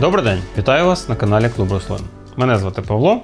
Добрий день, вітаю вас на каналі Клуб Рослин. Мене звати Павло.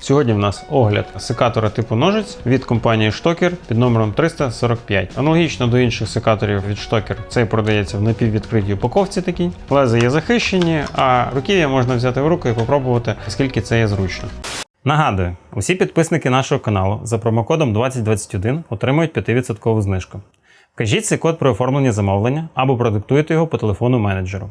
Сьогодні в нас огляд секатора типу ножиць від компанії Штокер під номером 345. Аналогічно до інших секаторів від Штокер, цей продається в напіввідкритій упаковці такій. Лези є захищені, а руків'я можна взяти в руку і попробувати, скільки це є зручно. Нагадую, усі підписники нашого каналу за промокодом 2021 отримують 5% знижку. Вкажіть цей код при оформленні замовлення або продиктуйте його по телефону менеджеру.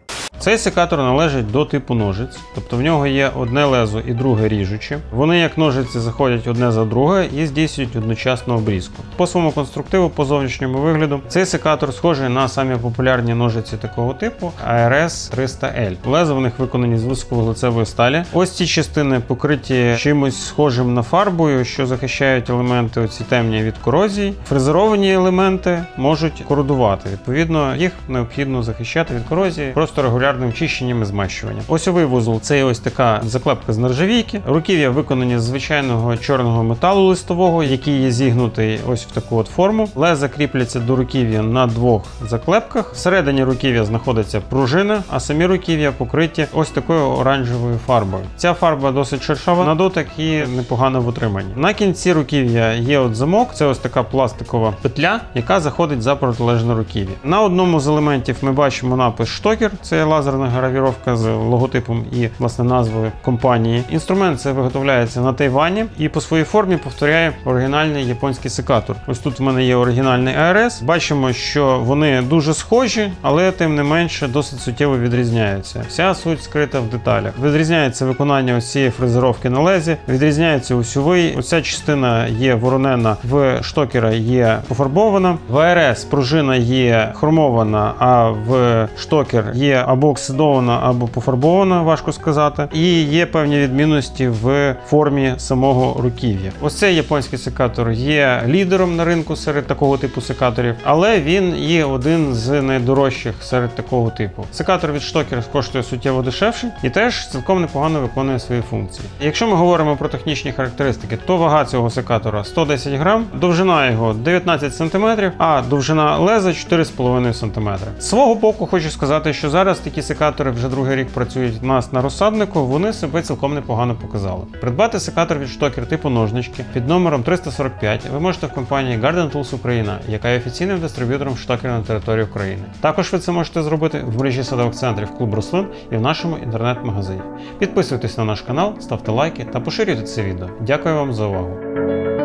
Цей секатор належить до типу ножиць, тобто в нього є одне лезо і друге ріжуче. Вони як ножиці заходять одне за друге і здійснюють одночасну обрізку. По своєму конструктиву, по зовнішньому вигляду, цей секатор схожий на самі популярні ножиці такого типу ARS 300L. Леза в них виконані з високовуглецевої сталі. Ось ці частини покриті чимось схожим на фарбою, що захищають елементи оці темні від корозії. Фрезеровані елементи можуть кородувати. Відповідно, їх необхідно захищати від корозії просто регулярним чищенням і змащуванням. Осьовий вузол це є ось така заклепка з нержавійки. Руків'я виконані з звичайного чорного металу листового, який є зігнутий ось в таку от форму. Леза кріпляться до руків'я на двох заклепках. Всередині руків'я знаходиться пружина, а самі руків'я покриті ось такою оранжевою фарбою. Ця фарба досить шершава на дотик і непогано в утриманні. На кінці руків'я є от замок, це ось така пластикова петля, яка заходить за протилежне руків'я. На одному з елементів ми бачимо напис Штокер, це лазерна гравіровка з логотипом і власне назвою компанії. Інструмент це виготовляється на Тайвані і по своїй формі повторяє оригінальний японський секатор. Ось тут в мене є оригінальний ARS. Бачимо, що вони дуже схожі, але тим не менше досить суттєво відрізняються. Вся суть скрита в деталях. Відрізняється виконання ось цієї фрезеровки на лезі, відрізняється усьовий. Оця частина є воронена, в штокера є пофарбована. В ARS пружина є хромована, а в штокер є або оксидована, або пофарбована, важко сказати. І є певні відмінності в формі самого руків'я. Ось цей японський секатор є лідером на ринку серед такого типу секаторів, але він є один з найдорожчих серед такого типу. Секатор від штокер коштує суттєво дешевше і теж цілком непогано виконує свої функції. Якщо ми говоримо про технічні характеристики, то вага цього секатора 110 грам, довжина його 19 см, а довжина леза 4,5 см. З свого боку, хочу сказати, що зараз такі секатори вже другий рік працюють у нас на розсаднику. Вони себе цілком непогано показали. Придбати секатор від штокер типу ножнички під номером 345 ви можете в компанії Garden Tools Україна, яка є офіційним дистриб'ютором штокера на території України. Також ви це можете зробити в мережі садових центрів клуб рослин і в нашому інтернет-магазині. Підписуйтесь на наш канал, ставте лайки та поширюйте це відео. Дякую вам за увагу.